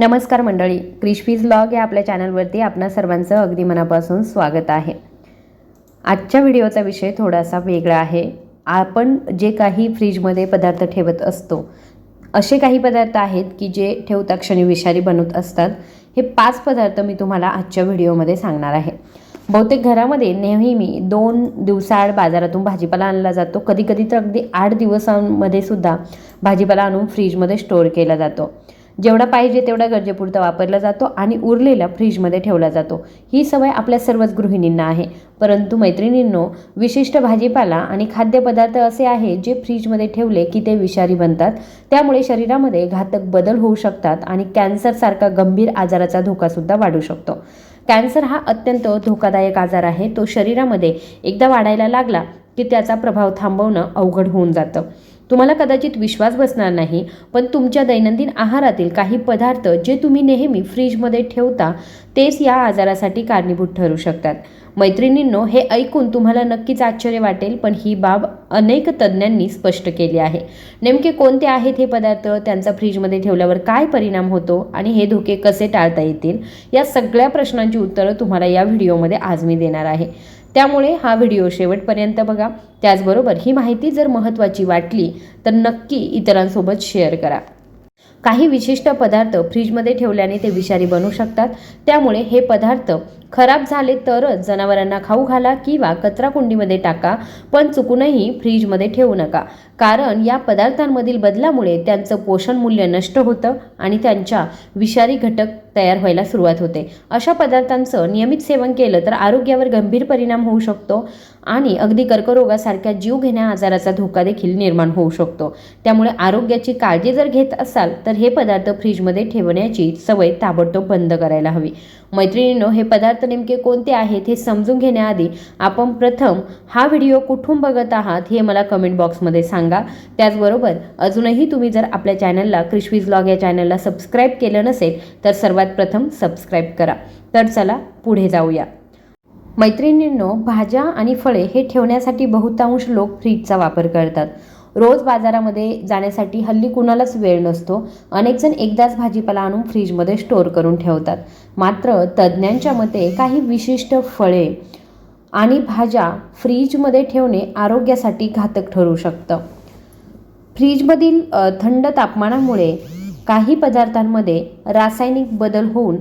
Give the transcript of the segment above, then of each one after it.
नमस्कार मंडळी क्रिशफीज लॉग या आपल्या चॅनलवरती आपणा सर्वांचं अगदी मनापासून स्वागत आहे. आजच्या व्हिडिओचा विषय थोडासा वेगळा आहे. आपण जे काही फ्रीजमध्ये पदार्थ ठेवत असतो असे काही पदार्थ आहेत की जे ठेवता क्षणी विषारी बनवत असतात हे पाच पदार्थ मी तुम्हाला आजच्या व्हिडिओमध्ये सांगणार आहे. बहुतेक घरामध्ये नेहमी दोन दिवसाआड बाजारातून भाजीपाला आणला जातो. कधी कधी तर अगदी आठ दिवसांमध्ये सुद्धा भाजीपाला आणून फ्रीजमध्ये स्टोअर केला जातो. जेवढा पाहिजे तेवढा गरजेपुरता वापरला जातो आणि उरलेला फ्रीजमध्ये ठेवला जातो. ही सवय आपल्या सर्वच गृहिणींना आहे. परंतु मैत्रिणींनो विशिष्ट भाजीपाला आणि खाद्यपदार्थ असे आहे जे फ्रीजमध्ये ठेवले की ते विषारी बनतात. त्यामुळे शरीरामध्ये घातक बदल होऊ शकतात आणि कॅन्सरसारखा गंभीर आजाराचा धोकासुद्धा वाढू शकतो. कॅन्सर हा अत्यंत धोकादायक आजार आहे. तो शरीरामध्ये एकदा वाढायला लागला की त्याचा प्रभाव थांबवणं अवघड होऊन जातं. तुम्हाला कदाचित विश्वास बसणार नाही पण तुमच्या दैनंदिन आहारातील काही पदार्थ जे तुम्ही नेहमी फ्रीजमध्ये ठेवता तेच या आजारासाठी कारणीभूत ठरू शकतात. मैत्रिणींनो हे ऐकून तुम्हाला नक्कीच आश्चर्य वाटेल पण ही बाब अनेक तज्ज्ञांनी स्पष्ट केली आहे. नेमके कोणते आहेत हे पदार्थ? त्यांचा फ्रीजमध्ये ठेवल्यावर काय परिणाम होतो? आणि हे धोके कसे टाळता येतील? या सगळ्या प्रश्नांची उत्तरं तुम्हाला या व्हिडिओमध्ये आज मी देणार आहे. त्यामुळे हा व्हिडिओ शेवटपर्यंत बघा. त्याचबरोबर ही माहिती जर महत्त्वाची वाटली तर नक्की इतरांसोबत शेअर करा. काही विशिष्ट पदार्थ फ्रीजमध्ये ठेवल्याने ते विषारी बनू शकतात. त्यामुळे हे पदार्थ खराब झाले तरच जनावरांना खाऊ घाला किंवा कचरा कुंडीमध्ये टाका पण चुकूनही फ्रीजमध्ये ठेवू नका. कारण या पदार्थांमधील बदलामुळे त्यांचं पोषण मूल्य नष्ट होतं आणि त्यांच्या विषारी घटक तयार व्हायला सुरुवात होते. अशा पदार्थांचं नियमित सेवन केलं तर आरोग्यावर गंभीर परिणाम होऊ शकतो आणि अगदी कर्करोगासारख्या जीव घेण्या आजाराचा धोका देखील निर्माण होऊ शकतो. त्यामुळे आरोग्याची काळजी जर घेत असाल तर हे पदार्थ फ्रीजमध्ये ठेवण्याची सवय ताबडतोब बंद करायला हवी. मैत्रिणींनो हे पदार्थ नेमके कोणते आहेत हे समजून घेण्याआधी आपण प्रथम हा व्हिडिओ कुठून बघत आहात हे मला कमेंट बॉक्समध्ये सांगा. त्याचबरोबर अजूनही तुम्ही जर आपल्या चॅनलला क्रिशवीज लॉग या चॅनलला सबस्क्राईब केलं नसेल तर सर्वात प्रथम सबस्क्राईब करा. तर चला पुढे जाऊया. मैत्रिणींनो भाज्या आणि फळे हे ठेवण्यासाठी बहुतांश लोक फ्रीजचा वापर करतात. रोज बाजारामध्ये जाण्यासाठी हल्ली कुणालाच वेळ नसतो. अनेकजण एकदाच भाजीपाला आणून फ्रीजमध्ये स्टोअर करून ठेवतात. मात्र तज्ज्ञांच्या मते काही विशिष्ट फळे आणि भाज्या फ्रीजमध्ये ठेवणे आरोग्यासाठी घातक ठरू शकतं. फ्रीजमधील थंड तापमानामुळे काही पदार्थांमध्ये रासायनिक बदल होऊन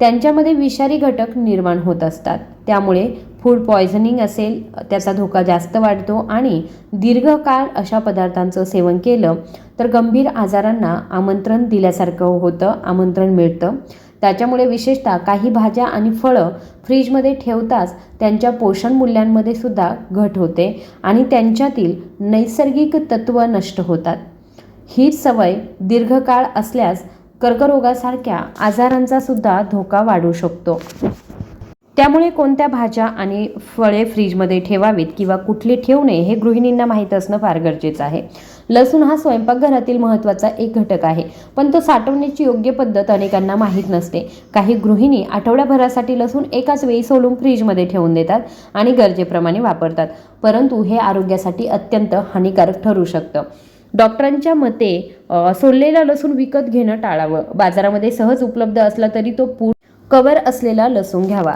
त्यांच्यामध्ये विषारी घटक निर्माण होत असतात. त्यामुळे फूड पॉयझनिंग असेल त्याचा धोका जास्त वाढतो आणि दीर्घकाळ अशा पदार्थांचं सेवन केलं तर गंभीर आजारांना आमंत्रण दिल्यासारखं होतं आमंत्रण मिळतं. त्याच्यामुळे विशेषतः काही भाज्या आणि फळं फ्रीजमध्ये ठेवताच त्यांच्या पोषण मूल्यांमध्ये सुद्धा घट होते आणि त्यांच्यातील नैसर्गिक तत्त्व नष्ट होतात. ही सवय दीर्घकाळ असल्यास कर्करोगासारख्या आजारांचा सुद्धा धोका वाढू शकतो. त्यामुळे कोणत्या भाज्या आणि फळे फ्रीजमध्ये ठेवावीत किंवा कुठले ठेवू नये हे गृहिणींना माहीत असणं फार गरजेचं आहे. लसूण हा स्वयंपाकघरातील महत्त्वाचा एक घटक आहे पण तो साठवण्याची योग्य पद्धत अनेकांना माहीत नसते. काही गृहिणी आठवड्याभरासाठी लसूण एकाच वेळी सोलून फ्रीजमध्ये ठेवून देतात आणि गरजेप्रमाणे वापरतात परंतु हे आरोग्यासाठी अत्यंत हानिकारक ठरू शकतं. डॉक्टरांच्या मते सोललेला लसूण विकत घेणं टाळावं. बाजारामध्ये सहज उपलब्ध असला तरी तो पूर्ण कवर असलेला लसूण घ्यावा.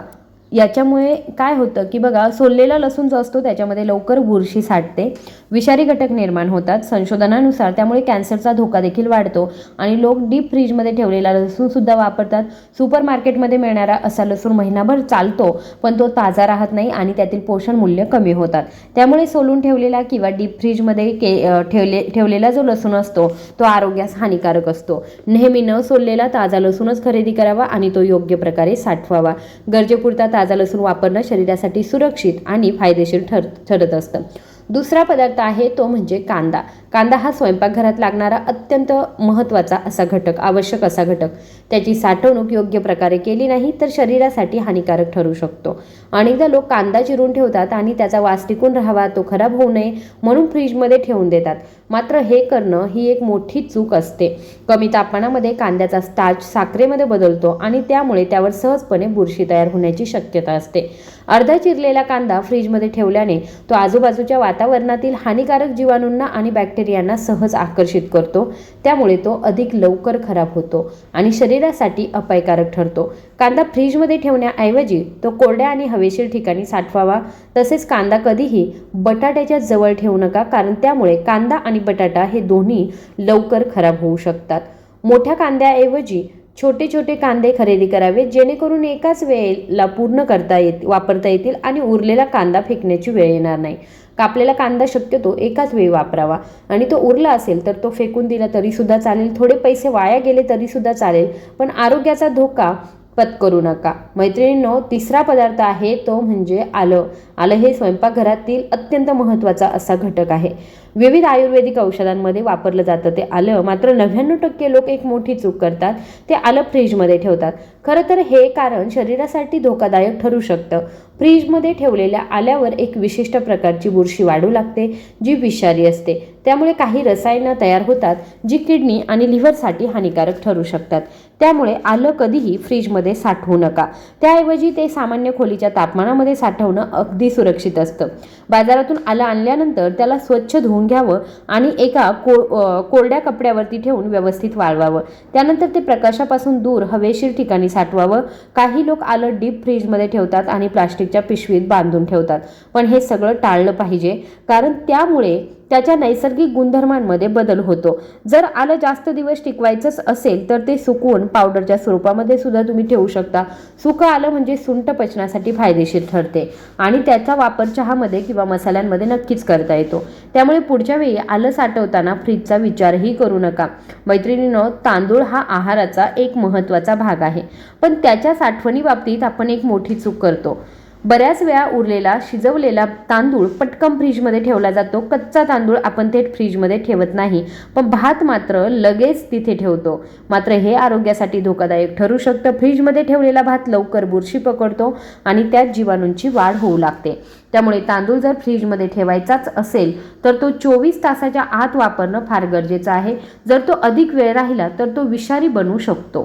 याच्यामुळे काय होतं की बघा सोललेला लसूण जो असतो त्याच्यामध्ये लवकर बुरशी साठते विषारी घटक निर्माण होतात संशोधनानुसार त्यामुळे कॅन्सरचा धोका देखील वाढतो आणि लोक डीप फ्रीजमध्ये ठेवलेला लसूणसुद्धा वापरतात. सुपर मार्केटमध्ये मिळणारा असा लसूण महिनाभर चालतो पण तो ताजा राहत नाही आणि त्यातील पोषण मूल्य कमी होतात. त्यामुळे सोलून ठेवलेला किंवा डीप फ्रीजमध्ये के ठेवले ठेवलेला जो लसूण असतो तो आरोग्यास हानिकारक असतो. नेहमी न सोललेला ताजा लसूणच खरेदी करावा आणि तो योग्य प्रकारे साठवावा. गरजेपुरता ताजा लसूण वापरणं शरीरासाठी सुरक्षित आणि फायदेशीर ठर ठरत असतं. दुसरा पदार्थ आहे तो म्हणजे कांदा. कांदा हा स्वयंपाकघरात लागणारा अत्यंत महत्त्वाचा असा घटक आवश्यक असा घटक. त्याची साठवणूक योग्य प्रकारे केली नाही तर शरीरासाठी हानिकारक ठरू शकतो. अनेकदा लोक कांदा चिरून ठेवतात आणि त्याचा वास टिकून राहावा तो खराब होऊ नये म्हणून फ्रीजमध्ये ठेवून देतात. मात्र हे करणं ही एक मोठी चूक असते. कमी तापमानामध्ये कांद्याचा स्टार्च साखरेमध्ये बदलतो आणि त्यामुळे त्यावर सहजपणे बुरशी तयार होण्याची शक्यता असते. अर्धा चिरलेला कांदा फ्रीजमध्ये ठेवल्याने तो आजूबाजूच्या वातावरणातील हानिकारक जीवाणूंना आणि बॅक्टेरिया बॅक्टेरियांना सहज आकर्षित करतो. त्यामुळे तो अधिक लवकर खराब होतो आणि शरीरासाठी अपायकारक ठरतो. कांदा फ्रीजमध्ये ठेवण्याऐवजी तो कोरड्या आणि हवेशीर ठिकाणी साठवावा. तसेच कांदा कधीही बटाट्याच्या जवळ ठेवू नका कारण त्यामुळे कांदा आणि बटाटा हे दोन्ही लवकर खराब होऊ शकतात. मोठ्या कांद्याऐवजी छोटे छोटे कांदे खरेदी करावे जेणेकरून एकाच वेळेला पूर्ण करता येत वापरता येतील आणि उरलेला कांदा फेकण्याची वेळ येणार नाही. कापलेला कांदा शक्यतो एकाच वेळी वापरावा. आणि तो उरला असेल तर तो फेकून दिला तरीसुद्धा चालेल. थोडे पैसे वाया गेले तरीसुद्धा चालेल. पण आरोग्याचा धोका पत्करू नका. मैत्रिणींनो तिसरा पदार्थ आहे तो म्हणजे आलं. आलं हे स्वयंपाकघरातील अत्यंत महत्त्वाचा असा घटक आहे. विविध आयुर्वेदिक औषधांमध्ये वापरलं जातं ते आलं. मात्र नव्याण्णव टक्के लोक एक मोठी चूक करतात. ते आलं फ्रीजमध्ये ठेवतात. खरं तर हे कारण शरीरासाठी धोकादायक ठरू शकतं. फ्रीजमध्ये ठेवलेल्या आल्यावर एक विशिष्ट प्रकारची बुरशी वाढू लागते जी विषारी असते. त्यामुळे काही रसायनं तयार होतात जी किडनी आणि लिव्हरसाठी हानिकारक ठरू शकतात. त्यामुळे आलं कधीही फ्रीजमध्ये साठवू नका. त्याऐवजी ते सामान्य खोलीच्या तापमानामध्ये साठवणं अगदी सुरक्षित असतं. बाजारातून आलं आणल्यानंतर त्याला स्वच्छ धुवून घ्यावं आणि एका को कोरड्या कपड्यावरती ठेवून व्यवस्थित वाळवावं. त्यानंतर ते प्रकाशापासून दूर हवेशीर ठिकाणी साठवावं. काही लोक आलं डीप फ्रीजमध्ये ठेवतात आणि प्लास्टिक प्लास्टिकच्या पिशवीत बांधून ठेवतात. पण हे सगळं टाळलं पाहिजे. कारण त्यामुळे त्याच्या नैसर्गिक गुणधर्मांमध्ये बदल होतो. जर आलं जास्त दिवस टिकवायचंच असेल तर ते सुकवून पावडरच्या स्वरूपामध्ये सुद्धा तुम्ही ठेवू शकता. सुकं आलं म्हणजे सुंठ पचनासाठी फायदेशीर ठरते. आणि त्याचा वापर चहामध्ये किंवा मसाल्यांमध्ये नक्कीच करता येतो. त्यामुळे पुढच्या वेळी आलं साठवताना फ्रीजचा विचारही करू नका. मैत्रिणीनं तांदूळ हा आहाराचा एक महत्त्वाचा भाग आहे. पण त्याच्या साठवणी बाबतीत आपण एक मोठी चूक करतो. बऱ्याच वेळा उरलेला शिजवलेला तांदूळ पटकन फ्रीजमध्ये ठेवला जातो. कच्चा तांदूळ आपण थेट फ्रीजमध्ये ठेवत नाही पण भात मात्र लगेच तिथे ठेवतो. मात्र हे आरोग्यासाठी धोकादायक ठरू शकतं. फ्रीजमध्ये ठेवलेला भात लवकर बुरशी पकडतो आणि त्यात जीवाणूंची वाढ होऊ लागते. त्यामुळे तांदूळ जर फ्रीजमध्ये ठेवायचाच असेल तर तो चोवीस तासाच्या आत वापरणं फार गरजेचं आहे. जर तो अधिक वेळ राहिला तर तो विषारी बनू शकतो.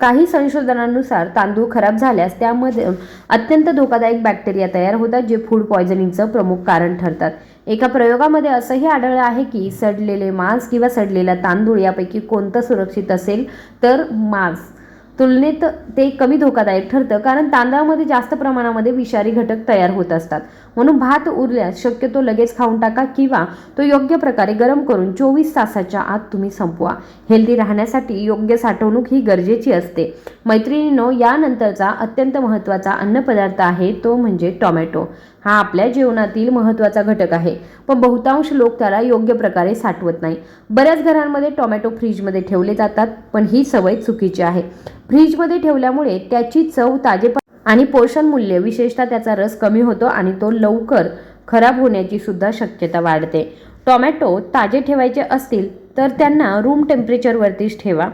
काही संशोधनानुसार तांदूळ खराब झाल्यास त्यामध्ये अत्यंत धोकादायक बॅक्टेरिया तयार होतात जे फूड पॉयझनिंगचं प्रमुख कारण ठरतात. एका प्रयोगामध्ये असंही आढळलं आहे की सडलेले मांस किंवा सडलेला तांदूळ यापैकी कोणतं सुरक्षित असेल तर मांस. तुलनेत ते कमी धोकादायक ठरतं कारण तांदळामध्ये जास्त प्रमाणामध्ये विषारी घटक तयार होत असतात. म्हणून भात उरल्यास शक्यतो लगेच खाऊन टाका किंवा तो योग्य प्रकारे गरम करून चोवीस तासाच्या आत तुम्ही संपवा. हेल्दी राहण्यासाठी योग्य साठवणूक ही गरजेची असते. मैत्रिणीनो यानंतरचा अत्यंत महत्त्वाचा अन्नपदार्थ आहे तो म्हणजे टोमॅटो. हा आपल्या जीवनातील महत्त्वाचा घटक आहे. पण बहुतांश लोक त्याला योग्य प्रकारे साठवत नाही. बऱ्याच घरांमध्ये टोमॅटो फ्रीजमध्ये ठेवले जातात पण ही सवय चुकीची आहे. फ्रीजमध्ये ठेवल्यामुळे त्याची चव ताजे आणि पोषण मूल्य विशेषतः त्याचा रस कमी होतो आणि तो लवकर खराब होण्याची सुद्धा शक्यता वाढते. टोमॅटो ताजे ठेवायचे असतील तर त्यांना रूम टेम्परेचरवरतीच ठेवा.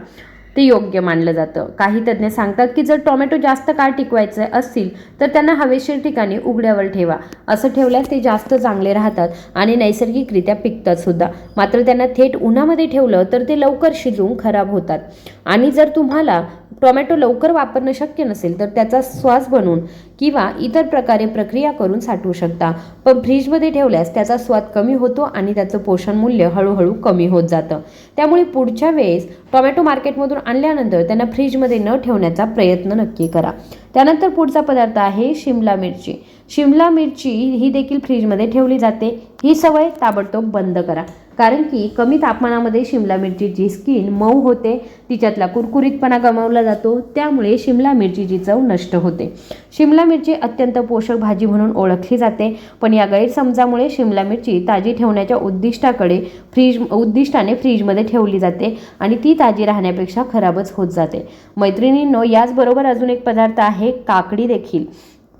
ते योग्य मानलं जातं. काही तज्ज्ञ सांगतात की जर टोमॅटो जास्त काळ टिकवायचे असतील तर त्यांना हवेशीर ठिकाणी उघड्यावर ठेवा. असं ठेवल्यास ते जास्त चांगले राहतात आणि नैसर्गिकरित्या पिकतात सुद्धा. मात्र त्यांना थेट उन्हामध्ये ठेवलं तर ते लवकर शिजवून खराब होतात. आणि जर तुम्हाला टोमॅटो लवकर वापरणं शक्य नसेल तर त्याचा स्वास बनवून किंवा इतर प्रकारे प्रक्रिया करून साठवू शकता. पण फ्रीजमध्ये ठेवल्यास त्याचा स्वाद कमी होतो आणि त्याचं पोषण मूल्य हळूहळू कमी होत जातं. त्यामुळे पुढच्या वेळेस टोमॅटो मार्केटमधून आणल्यानंतर त्यांना फ्रीजमध्ये न ठेवण्याचा प्रयत्न नक्की करा. त्यानंतर पुढचा पदार्थ आहे शिमला मिरची. शिमला मिरची ही देखील फ्रीजमध्ये ठेवली जाते. ही सवय ताबडतोब बंद करा. कारण की कमी तापमानामध्ये शिमला मिरचीची स्किन मऊ होते. तिच्यातला कुरकुरीतपणा गमावला जातो. त्यामुळे शिमला मिरचीची चव नष्ट होते. शिमला मिरची अत्यंत पोषक भाजी म्हणून ओळखली जाते. पण या गैरसमजामुळे शिमला मिरची ताजी ठेवण्याच्या उद्दिष्टाकडे फ्रीज उद्दिष्टाने फ्रीजमध्ये ठेवली जाते आणि ती ताजी राहण्यापेक्षा खराबच होत जाते. मैत्रिणींनो याचबरोबर अजून एक पदार्थ आहे काकडी देखील.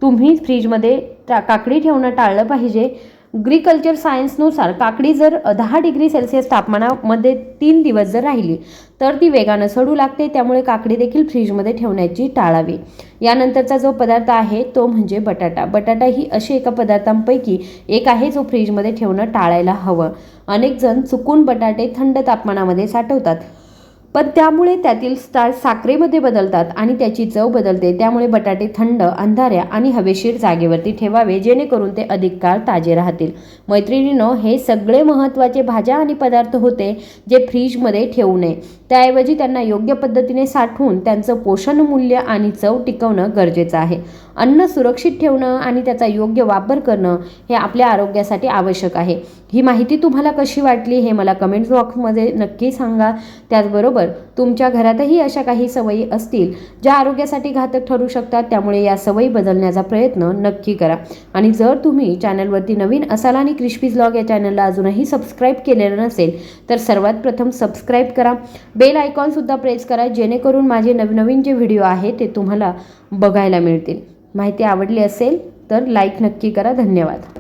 तुम्ही फ्रीजमध्ये टा काकडी ठेवणं टाळलं पाहिजे. ग्रीकल्चर सायन्सनुसार काकडी जर दहा डिग्री सेल्सिअस तापमानामध्ये तीन दिवस जर राहिली तर ती वेगानं सडू लागते त्यामुळे काकडी देखील फ्रीजमध्ये ठेवण्याची टाळावी. यानंतरचा जो पदार्थ आहे तो म्हणजे बटाटा. बटाटा ही अशी एका पदार्थांपैकी एक आहे जो फ्रीजमध्ये ठेवणं टाळायला हवं. अनेक जण चुकून बटाटे थंड तापमानामध्ये साठवतात. पण त्यामुळे त्यातील स्टार साखरेमध्ये बदलतात आणि त्याची चव बदलते. त्यामुळे बटाटे थंड अंधाऱ्या आणि हवेशीर जागेवरती ठेवावे जेणेकरून ते अधिक काळ ताजे राहतील. मैत्रिणीनो हे सगळे महत्त्वाचे भाज्या आणि पदार्थ होते जे फ्रीजमध्ये ठेवू नये. त्याऐवजी त्यांना योग्य पद्धतीने साठवून त्यांचं पोषण मूल्य आणि चव टिकवणं गरजेचं आहे. अन्न सुरक्षित ठेवणं आणि त्याचा योग्य वापर करणं हे आपल्या आरोग्यासाठी आवश्यक आहे. ही माहिती तुम्हाला कशी वाटली हे मला कमेंट बॉक्समध्ये नक्की सांगा. त्याचबरोबर तुमच्या घरातही अशा काही सवयी असतील ज्या आरोग्यासाठी घातक ठरू शकतात त्यामुळे या सवयी बदलण्याचा प्रयत्न नक्की करा. आणि जर तुम्ही चॅनलवरती नवीन असाल आणि क्रिस्पीज लॉग या चॅनलला अजूनही सबस्क्राईब केलेलं नसेल तर सर्वात प्रथम सबस्क्राईब करा. बेल आयकॉनसुद्धा प्रेस करा जेणेकरून माझे नवनवीन जे व्हिडिओ आहे ते तुम्हाला बघायला मिळतील. माहिती आवडली असेल तर लाईक नक्की करा. धन्यवाद.